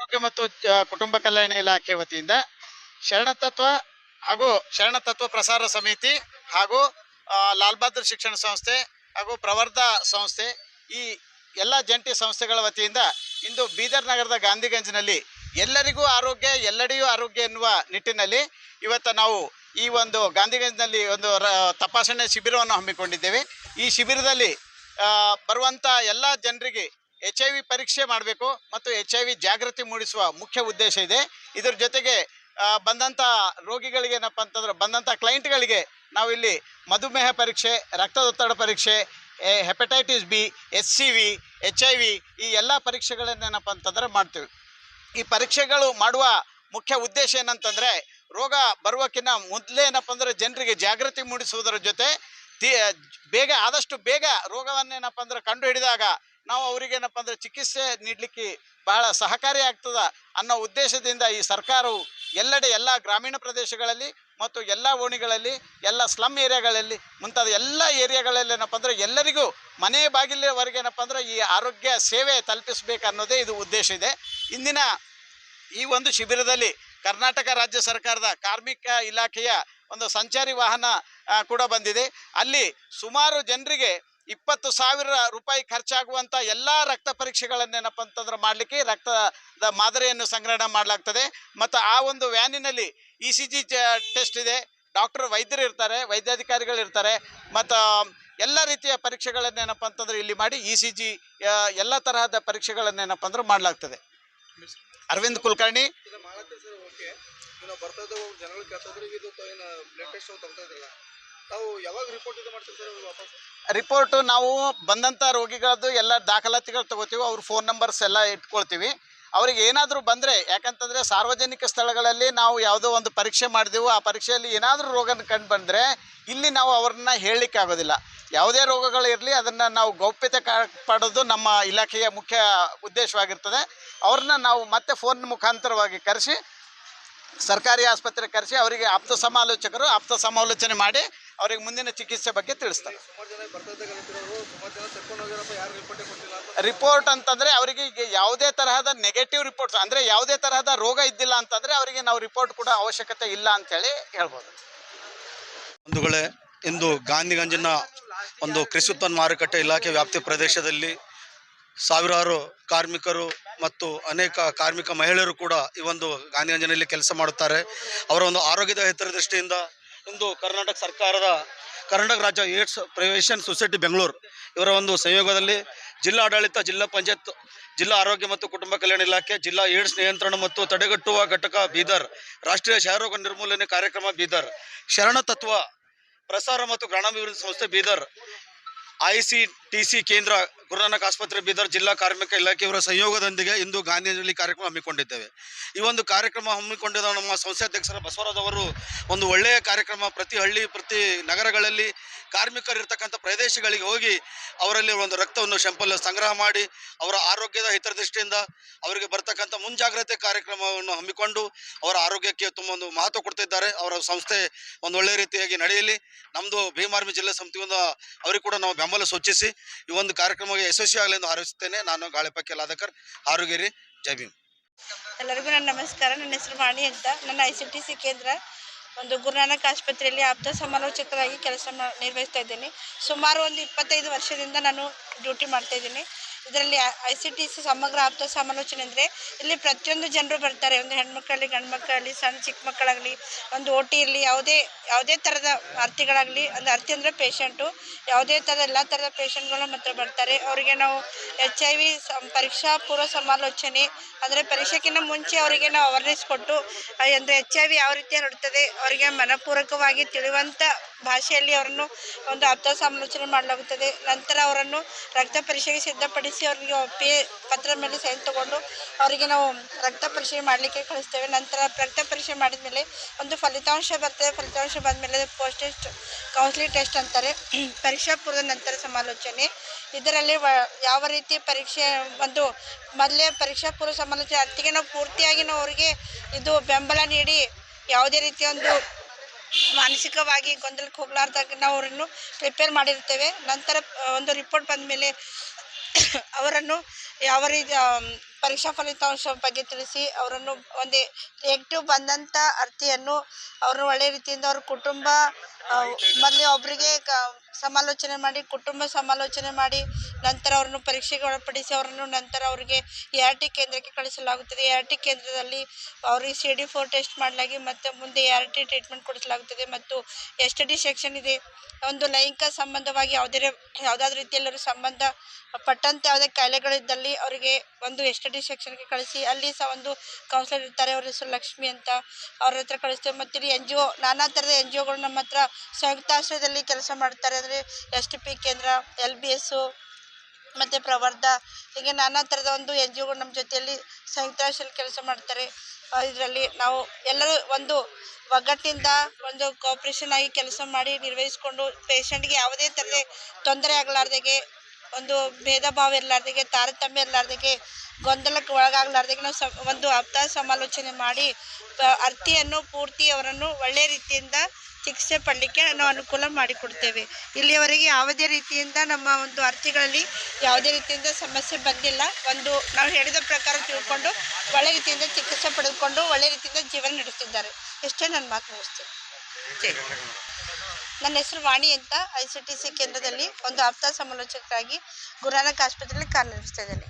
ಆರೋಗ್ಯ ಮತ್ತು ಕುಟುಂಬ ಕಲ್ಯಾಣ ಇಲಾಖೆ ವತಿಯಿಂದ ಶರಣತತ್ವ ಹಾಗೂ ಶರಣ ತತ್ವ ಪ್ರಸಾರ ಸಮಿತಿ ಹಾಗೂ ಲಾಲ್ ಬಹದ್ದೂರ್ ಶಿಕ್ಷಣ ಸಂಸ್ಥೆ ಹಾಗೂ ಪ್ರವರ್ಧ ಸಂಸ್ಥೆ ಈ ಎಲ್ಲ ಜಂಟಿ ಸಂಸ್ಥೆಗಳ ವತಿಯಿಂದ ಇಂದು ಬೀದರ್ ನಗರದ ಗಾಂಧಿಗಂಜ್ನಲ್ಲಿ ಎಲ್ಲರಿಗೂ ಆರೋಗ್ಯ, ಎಲ್ಲೆಡೆಯೂ ಆರೋಗ್ಯ ಎನ್ನುವ ನಿಟ್ಟಿನಲ್ಲಿ ಇವತ್ತು ನಾವು ಈ ಒಂದು ಗಾಂಧಿಗಂಜ್ನಲ್ಲಿ ಒಂದು ತಪಾಸಣೆ ಶಿಬಿರವನ್ನು ಹಮ್ಮಿಕೊಂಡಿದ್ದೇವೆ. ಈ ಶಿಬಿರದಲ್ಲಿ ಬರುವಂಥ ಎಲ್ಲ ಜನರಿಗೆ ಎಚ್ ಐ ವಿ ಪರೀಕ್ಷೆ ಮಾಡಬೇಕು ಮತ್ತು ಎಚ್ ಐ ವಿ ಜಾಗೃತಿ ಮೂಡಿಸುವ ಮುಖ್ಯ ಉದ್ದೇಶ ಇದೆ. ಇದರ ಜೊತೆಗೆ ಬಂದಂಥ ರೋಗಿಗಳಿಗೆ ಏನಪ್ಪ ಅಂತಂದ್ರೆ ಬಂದಂಥ ಕ್ಲೈಂಟ್ಗಳಿಗೆ ಇಲ್ಲಿ ಮಧುಮೇಹ ಪರೀಕ್ಷೆ, ರಕ್ತದೊತ್ತಡ ಪರೀಕ್ಷೆ hepatitis B S C V H I V ಈ ಎಲ್ಲ ಪರೀಕ್ಷೆಗಳನ್ನೇನಪ್ಪ ಅಂತಂದ್ರೆ ಮಾಡ್ತೀವಿ. ಈ ಪರೀಕ್ಷೆಗಳು ಮಾಡುವ ಮುಖ್ಯ ಉದ್ದೇಶ ಏನಂತಂದರೆ, ರೋಗ ಬರುವಕ್ಕಿಂತ ಮೊದಲೇ ಏನಪ್ಪ ಅಂದರೆ ಜನರಿಗೆ ಜಾಗೃತಿ ಮೂಡಿಸುವುದರ ಜೊತೆ, ತಿ, ಬೇಗ, ಆದಷ್ಟು ಬೇಗ ರೋಗವನ್ನೇನಪ್ಪ ಅಂದರೆ ಕಂಡು ಹಿಡಿದಾಗ ನಾವು ಅವರಿಗೆ ಏನಪ್ಪ ಅಂದರೆ ಚಿಕಿತ್ಸೆ ನೀಡಲಿಕ್ಕೆ ಬಹಳ ಸಹಕಾರಿ ಆಗ್ತದ ಅನ್ನೋ ಉದ್ದೇಶದಿಂದ ಈ ಸರ್ಕಾರವು ಎಲ್ಲೆಡೆ ಎಲ್ಲ ಗ್ರಾಮೀಣ ಪ್ರದೇಶಗಳಲ್ಲಿ ಮತ್ತು ಎಲ್ಲ ಓಣಿಗಳಲ್ಲಿ, ಎಲ್ಲ ಸ್ಲಮ್ ಏರಿಯಾಗಳಲ್ಲಿ ಮುಂತಾದ ಎಲ್ಲ ಏರಿಯಾಗಳಲ್ಲಿ ಏನಪ್ಪ ಅಂದರೆ ಎಲ್ಲರಿಗೂ ಮನೆ ಬಾಗಿಲವರೆಗೆ ಏನಪ್ಪ ಅಂದರೆ ಈ ಆರೋಗ್ಯ ಸೇವೆ ತಲುಪಿಸಬೇಕು ಅನ್ನೋದೇ ಇದು ಉದ್ದೇಶ ಇದೆ. ಇಂದಿನ ಈ ಒಂದು ಶಿಬಿರದಲ್ಲಿ ಕರ್ನಾಟಕ ರಾಜ್ಯ ಸರ್ಕಾರದ ಕಾರ್ಮಿಕ ಇಲಾಖೆಯ ಒಂದು ಸಂಚಾರಿ ವಾಹನ ಕೂಡ ಬಂದಿದೆ. ಅಲ್ಲಿ ಸುಮಾರು ಜನರಿಗೆ ಇಪ್ಪತ್ತು ಸಾವಿರ ರೂಪಾಯಿ ಖರ್ಚಾಗುವಂಥ ಎಲ್ಲ ರಕ್ತ ಪರೀಕ್ಷೆಗಳನ್ನೇನಪ್ಪ ಅಂತಂದ್ರೆ ಮಾಡಲಿಕ್ಕೆ ರಕ್ತದ ಮಾದರಿಯನ್ನು ಸಂಗ್ರಹಣೆ ಮಾಡಲಾಗ್ತದೆ. ಮತ್ತು ಆ ಒಂದು ವ್ಯಾನಿನಲ್ಲಿ ಇ ಸಿ ಜಿ ಟೆಸ್ಟ್ ಇದೆ. ಡಾಕ್ಟರ್ ವೈದ್ಯರು ಇರ್ತಾರೆ, ವೈದ್ಯಾಧಿಕಾರಿಗಳು ಇರ್ತಾರೆ. ಮತ್ತು ಎಲ್ಲ ರೀತಿಯ ಪರೀಕ್ಷೆಗಳನ್ನೇನಪ್ಪ ಅಂತಂದ್ರೆ ಇಲ್ಲಿ ಮಾಡಿ ಇ ಸಿ ಜಿ ಎಲ್ಲ ತರಹದ ಪರೀಕ್ಷೆಗಳನ್ನೇನಪ್ಪ ಅಂದ್ರೆ ಮಾಡಲಾಗ್ತದೆ. ಅರವಿಂದ್ ಕುಲಕರ್ಣಿ. ಜನಗಳು ರಿಪೋರ್ಟ್ ರಿಪೋರ್ಟು ನಾವು ಬಂದಂಥ ರೋಗಿಗಳದ್ದು ಎಲ್ಲ ದಾಖಲಾತಿಗಳು ತಗೋತೀವಿ, ಅವ್ರ ಫೋನ್ ನಂಬರ್ಸ್ ಎಲ್ಲ ಇಟ್ಕೊಳ್ತೀವಿ. ಅವ್ರಿಗೆ ಏನಾದರೂ ಬಂದರೆ, ಯಾಕಂತಂದರೆ ಸಾರ್ವಜನಿಕ ಸ್ಥಳಗಳಲ್ಲಿ ನಾವು ಯಾವುದೋ ಒಂದು ಪರೀಕ್ಷೆ ಮಾಡಿದೆವು, ಆ ಪರೀಕ್ಷೆಯಲ್ಲಿ ಏನಾದರೂ ರೋಗ ಕಂಡು ಬಂದರೆ ಇಲ್ಲಿ ನಾವು ಅವ್ರನ್ನ ಹೇಳಲಿಕ್ಕೆ ಆಗೋದಿಲ್ಲ. ಯಾವುದೇ ರೋಗಗಳು ಇರಲಿ, ಅದನ್ನು ನಾವು ಗೌಪ್ಯತೆ ಕಾಪಾಡೋದು ನಮ್ಮ ಇಲಾಖೆಯ ಮುಖ್ಯ ಉದ್ದೇಶವಾಗಿರ್ತದೆ. ಅವ್ರನ್ನ ನಾವು ಮತ್ತೆ ಫೋನ್ ಮುಖಾಂತರವಾಗಿ ಕರೆಸಿ ಸರ್ಕಾರಿ ಆಸ್ಪತ್ರೆ ಕರೆಸಿ ಅವರಿಗೆ ಆಪ್ತ ಸಮಾಲೋಚಕರು ಆಪ್ತ ಸಮಾಲೋಚನೆ ಮಾಡಿ ಅವರಿಗೆ ಮುಂದಿನ ಚಿಕಿತ್ಸೆ ಬಗ್ಗೆ ತಿಳಿಸ್ತಾರೆ. ರಿಪೋರ್ಟೇ ಅಂತಂದ್ರೆ ಅವರಿಗೆ ಯಾವುದೇ ತರಹದ ನೆಗೆಟಿವ್ ರಿಪೋರ್ಟ್ಸ್ ಅಂದ್ರೆ ಯಾವುದೇ ತರಹದ ರೋಗ ಇದ್ದಿಲ್ಲ ಅಂತಂದ್ರೆ ಅವರಿಗೆ ನಾವು ರಿಪೋರ್ಟ್ ಕೂಡ ಅವಶ್ಯಕತೆ ಇಲ್ಲ ಅಂತೇಳಿ ಹೇಳ್ಬೋದು. ಬಂಧುಗಳೇ, ಇಂದು ಗಾಂಧಿಗಂಜಿನ ಒಂದು ಕೃಷಿ ಉತ್ಪನ್ನ ಮಾರುಕಟ್ಟೆ ಇಲಾಖೆ ವ್ಯಾಪ್ತಿ ಪ್ರದೇಶದಲ್ಲಿ ಸಾವಿರಾರು ಕಾರ್ಮಿಕರು ಮತ್ತು ಅನೇಕ ಕಾರ್ಮಿಕ ಮಹಿಳೆಯರು ಕೂಡ ಈ ಒಂದು ಗಾಂಧಿಗಂಜಿನಲ್ಲಿ ಕೆಲಸ ಮಾಡುತ್ತಾರೆ. ಅವರ ಒಂದು ಆರೋಗ್ಯದ ಹಿತದೃಷ್ಟಿಯಿಂದ ಇಂದು ಕರ್ನಾಟಕ ಸರ್ಕಾರದ, ಕರ್ನಾಟಕ ರಾಜ್ಯ ಏಡ್ಸ್ ಪ್ರಿವೆನ್ಷನ್ ಸೊಸೈಟಿ ಬೆಂಗಳೂರು ಇವರ ಒಂದು ಸಂಯೋಗದಲ್ಲಿ ಜಿಲ್ಲಾಡಳಿತ, ಜಿಲ್ಲಾ ಪಂಚಾಯತ್, ಜಿಲ್ಲಾ ಆರೋಗ್ಯ ಮತ್ತು ಕುಟುಂಬ ಕಲ್ಯಾಣ ಇಲಾಖೆ, ಜಿಲ್ಲಾ ಏಡ್ಸ್ ನಿಯಂತ್ರಣ ಮತ್ತು ತಡೆಗಟ್ಟುವ ಘಟಕ ಬೀದರ್, ರಾಷ್ಟ್ರೀಯ ಕ್ಷಯರೋಗ ನಿರ್ಮೂಲನೆ ಕಾರ್ಯಕ್ರಮ ಬೀದರ್, ಶರಣ ತತ್ವ ಪ್ರಸಾರ ಮತ್ತು ಗ್ರಾಮಾಭಿವೃದ್ಧಿ ಸಂಸ್ಥೆ ಬೀದರ್ ಐ ಸಿ ಕೇಂದ್ರ ಗುರುನಾನಕ್ ಆಸ್ಪತ್ರೆ ಬೀದರ್ ಜಿಲ್ಲಾ ಕಾರ್ಮಿಕ ಇಲಾಖೆಯವರ ಸಹಯೋಗದೊಂದಿಗೆ ಇಂದು ಗಾಂಧಿಯಲ್ಲಿ ಕಾರ್ಯಕ್ರಮ ಹಮ್ಮಿಕೊಂಡಿದ್ದೇವೆ. ಈ ಒಂದು ಕಾರ್ಯಕ್ರಮ ಹಮ್ಮಿಕೊಂಡಿದ್ದ ನಮ್ಮ ಸಂಸ್ಥೆ ಅಧ್ಯಕ್ಷರ ಬಸವರಾಜ್ ಅವರು ಒಂದು ಒಳ್ಳೆಯ ಕಾರ್ಯಕ್ರಮ ಪ್ರತಿ ಹಳ್ಳಿ, ಪ್ರತಿ ನಗರಗಳಲ್ಲಿ ಕಾರ್ಮಿಕರಿರ್ತಕ್ಕಂಥ ಪ್ರದೇಶಗಳಿಗೆ ಹೋಗಿ ಅವರಲ್ಲಿ ಒಂದು ರಕ್ತವನ್ನು ಶಂಪಲ್ ಸಂಗ್ರಹ ಮಾಡಿ ಅವರ ಆರೋಗ್ಯದ ಹಿತದೃಷ್ಟಿಯಿಂದ ಅವರಿಗೆ ಬರ್ತಕ್ಕಂಥ ಮುಂಜಾಗ್ರತೆ ಕಾರ್ಯಕ್ರಮವನ್ನು ಹಮ್ಮಿಕೊಂಡು ಅವರ ಆರೋಗ್ಯಕ್ಕೆ ತುಂಬ ಒಂದು ಮಹತ್ವ ಕೊಡ್ತಿದ್ದಾರೆ. ಅವರ ಸಂಸ್ಥೆ ಒಂದು ಒಳ್ಳೆಯ ರೀತಿಯಾಗಿ ನಡೆಯಲಿ. ನಮ್ಮದು ಭೀಮಾರ್ಮಿ ಜಿಲ್ಲೆ ಸಮಿತಿಯಿಂದ ಅವರಿಗೆ ಕೂಡ ನಾವು ಬೆಂಬಲ ಸೂಚಿಸಿ ಈ ಒಂದು ಕಾರ್ಯಕ್ರಮಕ್ಕೆ ಯಶಸ್ವಿ ಆಗಲಿ ಎಂದು ಹಾರೈಸುತ್ತೇನೆ. ನಾನು ಗಾಳಿಪಕ್ಕೆ ಲಾದಕರ್ ಆರೋಗ್ಯರಿ ಜೈ ಭೀಮ್. ಎಲ್ಲರಿಗೂ ನನ್ನ ನಮಸ್ಕಾರ. ನನ್ನ ಹೆಸರು ವಾಣಿ ಅಂತ. ನನ್ನ ಐ ಸಿ ಟಿ ಸಿ ಕೇಂದ್ರ ಒಂದು ಗುರುನಾನಕ್ ಆಸ್ಪತ್ರೆಯಲ್ಲಿ ಆಪ್ತ ಸಮಾಲೋಚಕರಾಗಿ ಕೆಲಸ ನಿರ್ವಹಿಸ್ತಾ ಇದ್ದೀನಿ. ಸುಮಾರು ಒಂದು ಇಪ್ಪತ್ತೈದು ವರ್ಷದಿಂದ ನಾನು ಡ್ಯೂಟಿ ಮಾಡ್ತಾ ಇದ್ದೀನಿ. ಇದರಲ್ಲಿ ಐ ಸಿ ಟಿ ಸಿ ಸಮಗ್ರ ಆಪ್ತ ಸಮಾಲೋಚನೆ ಅಂದರೆ ಇಲ್ಲಿ ಪ್ರತಿಯೊಂದು ಜನರು ಬರ್ತಾರೆ. ಒಂದು ಹೆಣ್ಮಕ್ಳಲ್ಲಿ ಗಂಡು ಮಕ್ಕಳಲ್ಲಿ ಸಣ್ಣ, ಚಿಕ್ಕ ಮಕ್ಕಳಾಗಲಿ, ಒಂದು ಓ ಟಿ ಇರಲಿ, ಯಾವುದೇ ಯಾವುದೇ ಥರದ ಅರ್ಥಿಗಳಾಗಲಿ ಒಂದು ಅರ್ಥಿ ಅಂದರೆ ಪೇಷಂಟು ಯಾವುದೇ ಥರದ ಎಲ್ಲ ಥರದ ಪೇಷಂಟ್ಗಳು ಮಾತ್ರ ಬರ್ತಾರೆ. ಅವರಿಗೆ ನಾವು ಎಚ್ ಐ ವಿ ಪರೀಕ್ಷಾ ಪೂರ್ವ ಸಮಾಲೋಚನೆ ಅಂದರೆ ಪರೀಕ್ಷೆಗಿಂತ ಮುಂಚೆ ಅವರಿಗೆ ನಾವು ಅವೇರ್ನೆಸ್ ಕೊಟ್ಟು ಅಂದರೆ ಎಚ್ ಐ ವಿ ಯಾವ ರೀತಿ ಹರಡುತ್ತದೆ ಅವರಿಗೆ ಮನಪೂರ್ವಕವಾಗಿ ತಿಳಿಯುವಂಥ ಭಾಷೆಯಲ್ಲಿ ಅವರನ್ನು ಒಂದು ಆಪ್ತ ಸಮಾಲೋಚನೆ ಮಾಡಲಾಗುತ್ತದೆ. ನಂತರ ಅವರನ್ನು ರಕ್ತ ಪರೀಕ್ಷೆಗೆ ಸಿದ್ಧಪಡಿಸಿ ಅವರಿಗೆ ಪೇ ಪತ್ರದ ಮೇಲೆ ಸೈನ್ ತಗೊಂಡು ಅವರಿಗೆ ನಾವು ರಕ್ತ ಪರೀಕ್ಷೆ ಮಾಡಲಿಕ್ಕೆ ಕಳಿಸ್ತೇವೆ. ನಂತರ ರಕ್ತ ಪರೀಕ್ಷೆ ಮಾಡಿದ ಮೇಲೆ ಒಂದು ಫಲಿತಾಂಶ ಬರ್ತದೆ. ಫಲಿತಾಂಶ ಬಂದಮೇಲೆ ಪೋಸ್ಟ್ ಟೆಸ್ಟ್ ಕೌನ್ಸಿಲಿಂಗ್ ಟೆಸ್ಟ್ ಅಂತಾರೆ. ಪರೀಕ್ಷಾ ಪೂರ್ವದ ನಂತರ ಸಮಾಲೋಚನೆ. ಇದರಲ್ಲಿ ಯಾವ ರೀತಿ ಪರೀಕ್ಷೆ ಒಂದು ಮೊದಲೇ ಪರೀಕ್ಷಾ ಪೂರ್ವ ಸಮಾಲೋಚನೆ, ಅತ್ತಿಗೆ ನಾವು ಪೂರ್ತಿಯಾಗಿ ನಾವು ಅವರಿಗೆ ಇದು ಬೆಂಬಲ ನೀಡಿ ಯಾವುದೇ ರೀತಿಯ ಒಂದು ಮಾನಸಿಕವಾಗಿ ಗೊಂದಲಕ್ಕೆ ಹೋಗ್ಲಾರ್ದಾಗ ನಾವು ಅವರನ್ನು ಪ್ರಿಪೇರ್ ಮಾಡಿರ್ತೇವೆ. ನಂತರ ಒಂದು ರಿಪೋರ್ಟ್ ಬಂದ ಮೇಲೆ ಅವರನ್ನು ಯಾವ ರೀತಿ ಪರೀಕ್ಷಾ ಫಲಿತಾಂಶ ಬಗ್ಗೆ ತಿಳಿಸಿ ಅವರನ್ನು ಒಂದೇ ನೆಗೆಟಿವ್ ಬಂದಂಥ ಅರ್ಥಿಯನ್ನು ಅವರು ಒಳ್ಳೆಯ ರೀತಿಯಿಂದ ಅವ್ರ ಕುಟುಂಬ ಮೊದಲೇ ಒಬ್ಬರಿಗೆ ಕ, ಸಮಾಲೋಚನೆ ಮಾಡಿ, ಕುಟುಂಬ ಸಮಾಲೋಚನೆ ಮಾಡಿ, ನಂತರ ಅವರನ್ನು ಪರೀಕ್ಷೆಗೆ ಒಳಪಡಿಸಿ, ಅವರನ್ನು ನಂತರ ಅವರಿಗೆ ಎ ಆರ್ ಟಿ ಕೇಂದ್ರಕ್ಕೆ ಕಳಿಸಲಾಗುತ್ತದೆ. ಎ ಆರ್ ಟಿ ಕೇಂದ್ರದಲ್ಲಿ ಅವರಿಗೆ ಸಿ ಡಿ ಫೋರ್ ಟೆಸ್ಟ್ ಮಾಡಲಾಗಿ, ಮತ್ತು ಮುಂದೆ ಎ ಆರ್ ಟಿ ಟ್ರೀಟ್ಮೆಂಟ್ ಕೊಡಿಸಲಾಗುತ್ತದೆ, ಮತ್ತು ಎಸ್ ಟಿ ಡಿ ಸೆಕ್ಷನ್ ಇದೆ. ಒಂದು ಲೈಂಗಿಕ ಸಂಬಂಧವಾಗಿ ಯಾವುದೇ, ಯಾವುದಾದ್ರೂ ರೀತಿಯಲ್ಲಿ ಸಂಬಂಧ ಪಟ್ಟಂತೆ ಯಾವುದೇ ಕಾಯಿಲೆಗಳಿದ್ದಲ್ಲಿ ಅವರಿಗೆ ಒಂದು ಎಸ್ ಟಿ ಡಿ ಸೆಕ್ಷನ್ಗೆ ಕಳಿಸಿ, ಅಲ್ಲಿ ಸಹ ಒಂದು ಕೌನ್ಸಿಲರ್ ಇರ್ತಾರೆ, ಅವ್ರ ಹೆಸರು ಲಕ್ಷ್ಮಿ ಅಂತ ಅವ್ರ ಹತ್ರ ಕಳಿಸ್ತೇವೆ. ಮತ್ತು ಇಲ್ಲಿ ಎನ್ ಜಿ ಒ, ನಾನಾ ಥರದ ಎನ್ ಜಿ ಒಗಳು ನಮ್ಮ ಹತ್ರ ಸಂಯುಕ್ತಾಶ್ರಯದಲ್ಲಿ ಕೆಲಸ ಮಾಡ್ತಾರೆ. ಅಂದರೆ ಎಸ್ ಟಿ ಪಿ ಕೇಂದ್ರ, ಎಲ್ ಬಿ ಎಸ್ಸು ಮತ್ತು ಪ್ರವರ್ಧ. ಹೀಗೆ ನಾನಾ ಥರದ ಒಂದು ಎನ್ ಜಿ ಒಗಳು ನಮ್ಮ ಜೊತೆಯಲ್ಲಿ ಸಂಯುಕ್ತಾಶ್ರಯದಲ್ಲಿ ಕೆಲಸ ಮಾಡ್ತಾರೆ. ಇದರಲ್ಲಿ ನಾವು ಎಲ್ಲರೂ ಒಂದು ಒಗ್ಗಟ್ಟಿನಿಂದ ಒಂದು ಕೋಪ್ರೇಷನ್ ಆಗಿ ಕೆಲಸ ಮಾಡಿ ನಿರ್ವಹಿಸಿಕೊಂಡು ಪೇಷಂಟ್ಗೆ ಯಾವುದೇ ಥರದ ತೊಂದರೆ ಆಗಲಾರ್ದಾಗೆ ಒಂದು ಭೇದ ಭಾವ ಇರಲಾರ್ದಾಗೆ, ತಾರತಮ್ಯ ಇರಲಾರ್ದಾಗೆ, ಗೊಂದಲಕ್ಕೆ ಒಳಗಾಗಲಾರ್ದಾಗೆ ನಾವು ಒಂದು ಆಪ್ತ ಸಮಾಲೋಚನೆ ಮಾಡಿ ಅರ್ತಿಯನ್ನು ಪೂರ್ತಿ ಅವರನ್ನು ಒಳ್ಳೆಯ ರೀತಿಯಿಂದ ಚಿಕಿತ್ಸೆ ಪಡಲಿಕ್ಕೆ ನಾವು ಅನುಕೂಲ ಮಾಡಿಕೊಡ್ತೇವೆ. ಇಲ್ಲಿಯವರೆಗೆ ಯಾವುದೇ ರೀತಿಯಿಂದ ನಮ್ಮ ಒಂದು ಅರ್ಥಿಗಳಲ್ಲಿ ಯಾವುದೇ ರೀತಿಯಿಂದ ಸಮಸ್ಯೆ ಬಂದಿಲ್ಲ. ಒಂದು, ನಾವು ಹೇಳಿದ ಪ್ರಕಾರ ತಿಳ್ಕೊಂಡು, ಒಳ್ಳೆ ರೀತಿಯಿಂದ ಚಿಕಿತ್ಸೆ ಪಡೆದುಕೊಂಡು, ಒಳ್ಳೆ ರೀತಿಯಿಂದ ಜೀವನ ನಡೆಸ್ತಿದ್ದಾರೆ. ಇಷ್ಟೇ ನನ್ನ ಮಾತು ಮುಗಿಸ್ತೇನೆ. ನನ್ನ ಹೆಸರು ವಾಣಿ ಅಂತ ಐ ಸಿ ಟಿ ಸಿ ಕೇಂದ್ರದಲ್ಲಿ ಒಂದು ಆಪ್ತ ಸಮಾಲೋಚಕರಾಗಿ ಗುರುನಾನಕ್ ಆಸ್ಪತ್ರೆಯಲ್ಲಿ ಕಾರ್ಯನಿರ್ವಹಿಸ್ತಾ ಇದ್ದೇನೆ.